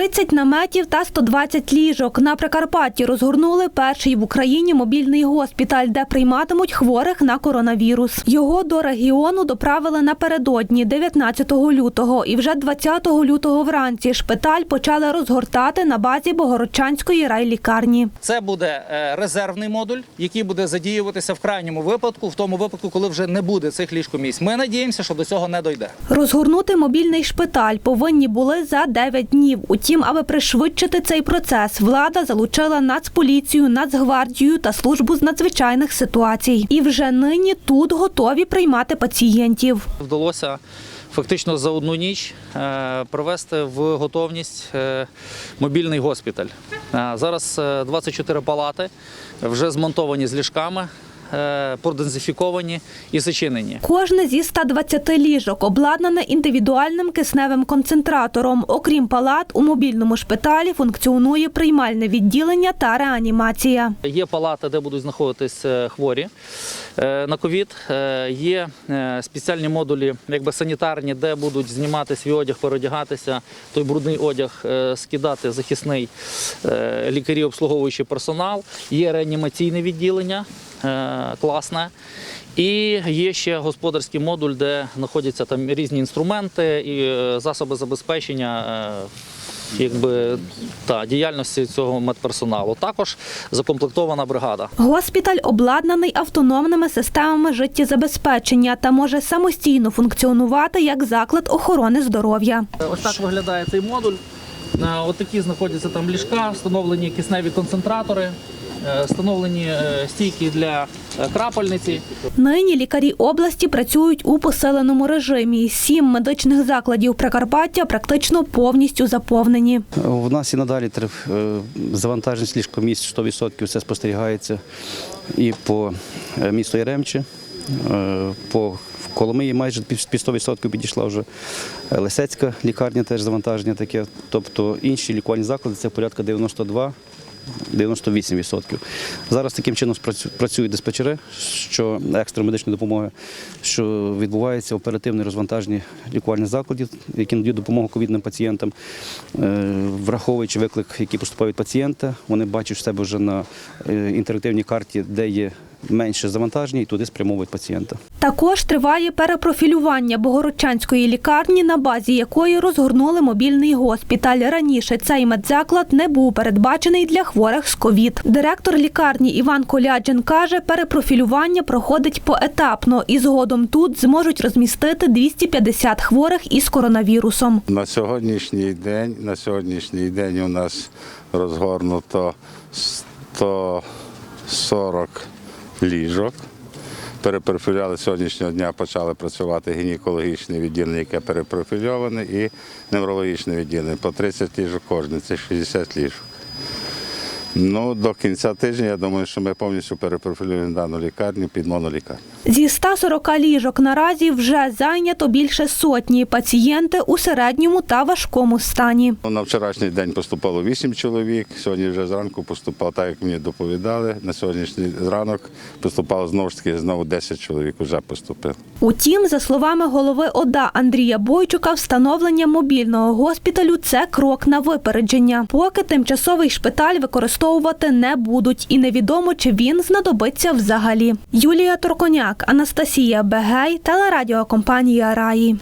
30 наметів та 120 ліжок. На Прикарпатті розгорнули перший в Україні мобільний госпіталь, де прийматимуть хворих на коронавірус. Його до регіону доправили напередодні 19 лютого, і вже 20 лютого вранці шпиталь почали розгортати на базі Богородчанської райлікарні. Це буде е, резервний модуль, який буде задіюватися в крайньому випадку, в тому випадку, коли вже не буде цих ліжкомісць. Ми надіємося, що до цього не дойде. Розгорнути мобільний шпиталь повинні були за 9 днів. Утім, аби пришвидшити цей процес, влада залучила Нацполіцію, Нацгвардію та службу з надзвичайних ситуацій. І вже нині тут готові приймати пацієнтів. Вдалося фактично за одну ніч е, привести в готовність е, мобільний госпіталь. Е, Зараз е, 24 палати вже змонтовані з ліжками, продезінфіковані і зачинені. Кожне зі 120 ліжок обладнане індивідуальним кисневим концентратором. Окрім палат, у мобільному шпиталі функціонує приймальне відділення та реанімація. Є палати, де будуть знаходитись е, хворі е, на ковід. Е, Є е, спеціальні модулі, якби санітарні, де будуть знімати свій одяг, переодягатися, той брудний одяг е, скидати захисний е, лікарі, обслуговуючий персонал. Є реанімаційне відділення, е, класне. І є ще господарський модуль, де знаходяться там різні інструменти і е, засоби забезпечення. е, Якби та діяльності цього медперсоналу також закомплектована бригада. Госпіталь обладнаний автономними системами життєзабезпечення та може самостійно функціонувати як заклад охорони здоров'я. Ось так виглядає цей модуль. Е, такі знаходяться там ліжка, встановлені кисневі концентратори, е, встановлені е, стійки для е, крапельниці. Нині лікарі області працюють у посиленому режимі. Сім медичних закладів Прикарпаття практично повністю заповнені. У нас і надалі е, завантаженість ліжкомісць 100% це спостерігається і по е, місту Яремче, е, по Коломиї майже під під 100% підійшла вже Е, Лисецька лікарня теж завантаження таке. Тобто інші лікувальні заклади це порядка 92 98%. Зараз таким чином працюють диспетчери, що екстра медичної допомоги, що відбувається оперативне розвантаження лікувальних закладів, які надають допомогу ковідним пацієнтам, Е, враховуючи виклик, який поступає від пацієнта, вони бачать себе вже на е, інтерактивній карті, де є менше завантаження, і туди спрямовують пацієнта. Також триває перепрофілювання Богородчанської лікарні, на базі якої розгорнули мобільний госпіталь. Раніше цей медзаклад не був передбачений для хворих з ковід. Директор лікарні Іван Коляджин каже, перепрофілювання проходить поетапно і згодом тут зможуть розмістити 250 хворих із коронавірусом. На сьогоднішній день, на сьогоднішній день у нас розгорнуто 140 ліжок. Перепрофілювали сьогоднішнього дня, почали працювати гінекологічне відділення, яке перепрофільоване, і неврологічне відділення. По 30 ліжок кожне, це 60 ліжок. Ну, до кінця тижня, я думаю, що ми повністю перепрофілюємо дану лікарню під монолікарню. Зі 140 ліжок наразі вже зайнято більше сотні пацієнти у середньому та важкому стані. На вчорашній день поступало 8 чоловік, сьогодні вже зранку поступало, так як мені доповідали. На сьогоднішній ранок поступало знову ж таки знову 10 чоловік вже поступило. Утім, за словами голови ОДА Андрія Бойчука, встановлення мобільного госпіталю це крок на випередження. Поки тимчасовий шпиталь використовувати не будуть, і невідомо, чи він знадобиться взагалі. Юлія Торконяк, Анастасія Бегей, телерадіокомпанія Раї.